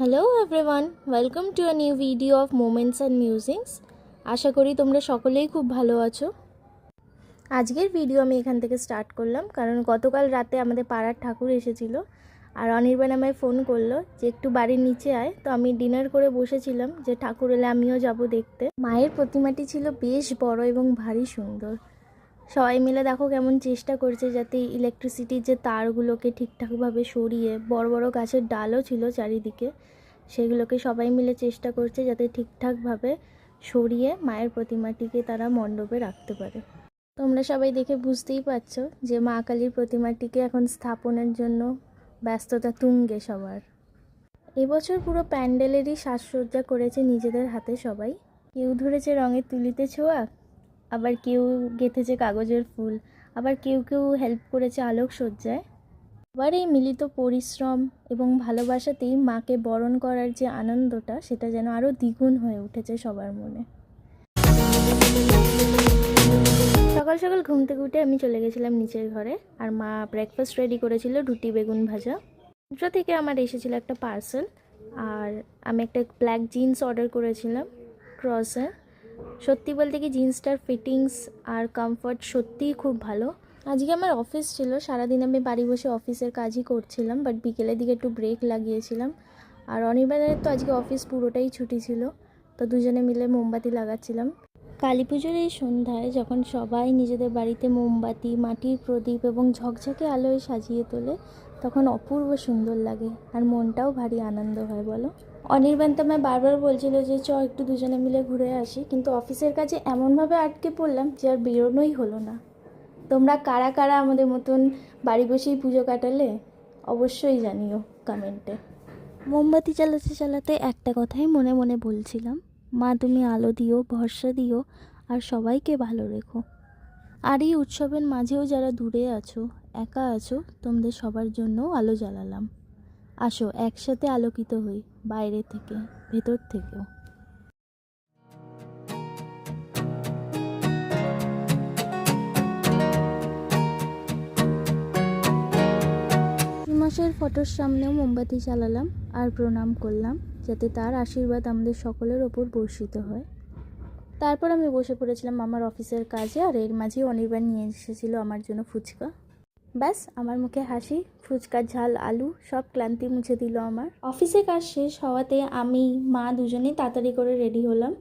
Hello everyone welcome to a new video of moments and musings আশা করি তোমরা সকলেই খুব ভালো আছো। আজকের ভিডিও আমি এখান থেকে স্টার্ট করলাম, কারণ গতকাল রাতে আমাদের পাড়ার ঠাকুর এসেছিল, আর অনির্বাণ আমায় ফোন করল যে একটু বাড়ির নিচে আয়। তো আমি ডিনার করে বসেছিলাম যে ঠাকুর এলে আমিও যাব দেখতে। মায়ের প্রতিমাটি ছিল বেশ বড় এবং ভারী সুন্দর। সবাই মিলে দেখো কেমন চেষ্টা করছে যাতে ইলেকট্রিসিটির যে তারগুলোকে ঠিকঠাকভাবে সরিয়ে, বড় বড় গাছের ডালও ছিল চারিদিকে, সেগুলোকে সবাই মিলে চেষ্টা করছে যাতে ঠিকঠাকভাবে সরিয়ে মায়ের প্রতিমাটিকে তারা মণ্ডপে রাখতে পারে। তোমরা সবাই দেখে বুঝতেই পারছ যে মা কালীর প্রতিমাটিকে এখন স্থাপনের জন্য ব্যস্ততা তুঙ্গে সবার। এবছর পুরো প্যান্ডেলেরই সাজসজ্জা করেছে নিজেদের হাতে সবাই। কেউ ধরেছে রঙের তুলিতে ছোঁয়া আবার কেউ গেঁথেছে কাগজের ফুল, আবার কেউ কেউ হেল্প করেছে আলোকসজ্জায় আবার এই মিলিত পরিশ্রম এবং ভালোবাসাতেই মাকে বরণ করার যে আনন্দটা, সেটা যেন আরও দ্বিগুণ হয়ে উঠেছে সবার মনে। সকাল সকাল ঘুম থেকে উঠে আমি চলে গেছিলাম নিচের ঘরে, আর মা ব্রেকফাস্ট রেডি করেছিল রুটি, বেগুন ভাজা। মিন্ত্রা থেকে আমার এসেছিল একটা পার্সেল আর আমি একটা ব্ল্যাক জিন্স অর্ডার করেছিলাম ক্রসে সত্যি বলতে কি জিন্সটার ফিটিংস আর কমফর্ট সত্যিই খুব ভালো। আজকে আমার অফিস ছিল, সারাদিন আমি বাড়ি বসে অফিসের কাজই করছিলাম বাট বিকেলের দিকে একটু ব্রেক লাগিয়েছিলাম। আর অনির্বাণের তো আজকে অফিস পুরোটাই ছুটি ছিল, তো দুজনে মিলে মোমবাতি লাগাচ্ছিলাম। কালী পুজোর এই সন্ধ্যায় যখন সবাই নিজেদের বাড়িতে মোমবাতি, মাটির প্রদীপ এবং ঝকঝকে আলোয় সাজিয়ে তোলে, তখন অপূর্ব সুন্দর লাগে, আর মনটাও ভারী আনন্দ হয়, বলো। অনির্বাণ তো আমায় বারবার বলছিল যে, চ, একটু দুজনে মিলে ঘুরে আসি। কিন্তু অফিসের কাজে এমনভাবে আটকে পড়লাম যে, আর বেরোনোই হলো না। তোমরা কারা কারা আমাদের মতন বাড়ি বসেই পুজো কাটালে, অবশ্যই জানিও কমেন্টে মোমবাতি চালাতে চালাতে একটা কথাই মনে মনে বলছিলাম, মা, তুমি আলো দিও, ভরসা দিও, আর সবাইকে ভালো রেখো। আর এই উৎসবের মাঝেও যারা দূরে আছো, একা আছো, তোমাদের সবার জন্য আলো জ্বালালাম। আসো, একসাথে আলোকিত হই, বাইরে থেকে, ভেতর থেকেও। মাসের ফটোর সামনেও মোমবাতি জ্বালালাম আর প্রণাম করলাম, যাতে তার আশীর্বাদ আমাদের সকলের ওপর বর্ষিত হয়। তারপর আমি বসে পড়েছিলাম আমার অফিসের কাজে আর এর মাঝেই অনির্বাণ নিয়ে এসেছিল আমার জন্য ফুচকা। ব্যাস, আমার মুখে হাসি, ফুচকা, ঝাল, আলু, সব ক্লান্তি মুছে দিল আমার। অফিসে কাজ শেষ হওয়াতে আমি, মা দুজনেই তাড়াতাড়ি করে রেডি হলাম,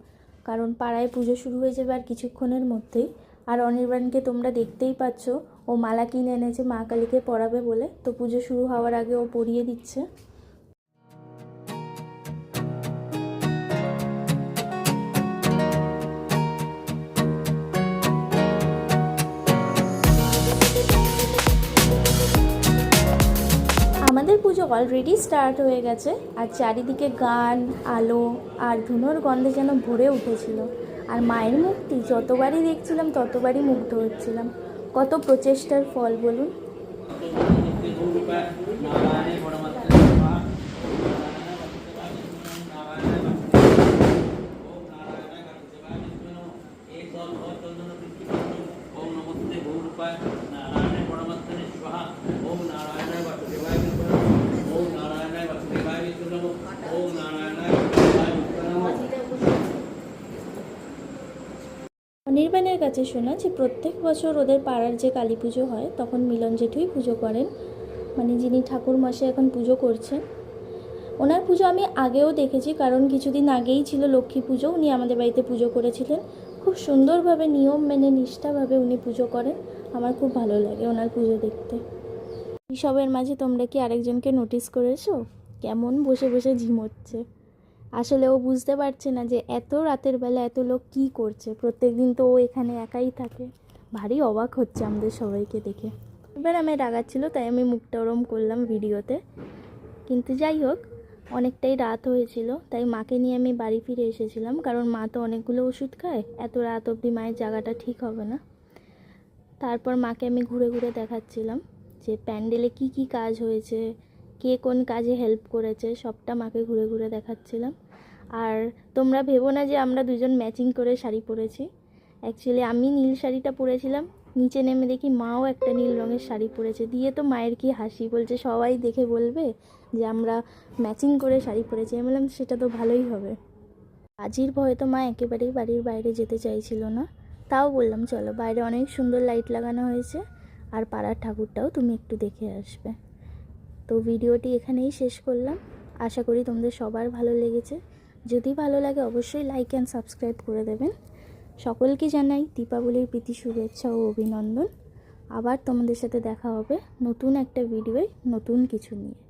কারণ পাড়ায় পুজো শুরু হয়ে যাবে আর কিছুক্ষণের মধ্যেই। আর অনির্বাণকে তোমরা দেখতেই পাচ্ছ, ও মালা কিনে এনেছে মা কালীকে পড়াবে বলে, তো পুজো শুরু হওয়ার আগে ও পরিয়ে দিচ্ছে। অলরেডি স্টার্ট হয়ে গেছে। আর চারিদিকে গান, আলো আর ধুনোর গন্ধে যেন ভরে উঠেছিল। আর মায়ের মুক্তি, যতবারই দেখছিলাম ততবারই মুগ্ধ হচ্ছিলাম। কত প্রচেষ্টার ফল বলুন। ओम অনির্বাণের কাছে শোনা যে প্রত্যেক বছর ওদের পাড়ার যে কালী পুজো হয়, তখন মিলন জেঠুই পুজো করেন। মানে যিনি ঠাকুর মশাই এখন পুজো করছেন। ওনার পুজো আমি আগেও দেখেছি, কারণ কিছুদিন আগেই ছিল লক্ষ্মী পুজো, উনি আমাদের বাড়িতে পুজো করেছিলেন। খুব সুন্দরভাবে, নিয়ম মেনে, নিষ্ঠাভাবে উনি পুজো করেন। আমার খুব ভালো লাগে ওনার পুজো দেখতে। এইসবের মাঝে তোমরা কি আরেকজনকে নোটিস করেছ? কেমন বসে বসে ঝিমোচ্ছে। আসলে ও বুঝতে পারছে না যে এত রাতের বেলা এত লোক কী করছে। প্রত্যেক দিন তো ও এখানে একাই থাকে। ভারী অবাক হচ্ছে আমাদের সবাইকে দেখে। এবার আমি রাগাচ্ছিল, তাই আমি মুখটা ওরম করলাম ভিডিওতে। কিন্তু যাই হোক, অনেকটাই রাত হয়েছিল, তাই মাকে নিয়ে আমি বাড়ি ফিরে এসেছিলাম। কারণ মা তো অনেকগুলো ওষুধ খায়, এত রাত অবধি মায়ের জায়গাটা ঠিক হবে না। তারপর মাকে আমি ঘুরে ঘুরে দেখাচ্ছিলাম যে প্যান্ডেলে কি কি কাজ হয়েছে, কে কোন কাজে হেল্প করেছে, সবটা মাকে ঘুরে ঘুরে দেখাচ্ছিলাম। আর তোমরা ভেবো না যে আমরা দুজন ম্যাচিং করে শাড়ি পরেছি। অ্যাকচুয়ালি আমি নীল শাড়িটা পরেছিলাম, নিচে নেমে দেখি মাও একটা নীল রঙের শাড়ি পরেছে। দিয়ে তো মায়ের কি হাসি বলছে, সবাই দেখে বলবে যে আমরা ম্যাচিং করে শাড়ি পরেছি। আমি বললাম, সেটা তো ভালোই হবে। বাজির ভয়ে তো মা একেবারেই বাড়ির বাইরে যেতে চাইছিল না। তাও বললাম, চলো, বাইরে অনেক সুন্দর লাইট লাগানো হয়েছে। আর পাড়ার ঠাকুরটাও তুমি একটু দেখে আসবে। তো ভিডিওটি এখানেই শেষ করলাম। আশা করি তোমাদের সবার ভালো লেগেছে। যদি ভালো লাগে অবশ্যই লাইক অ্যান্ড সাবস্ক্রাইব করে দেবেন। সকলকে জানাই দীপাবলির প্রীতি, শুভেচ্ছা ও অভিনন্দন। আবার তোমাদের সাথে দেখা হবে নতুন একটা ভিডিওয় নতুন কিছু নিয়ে।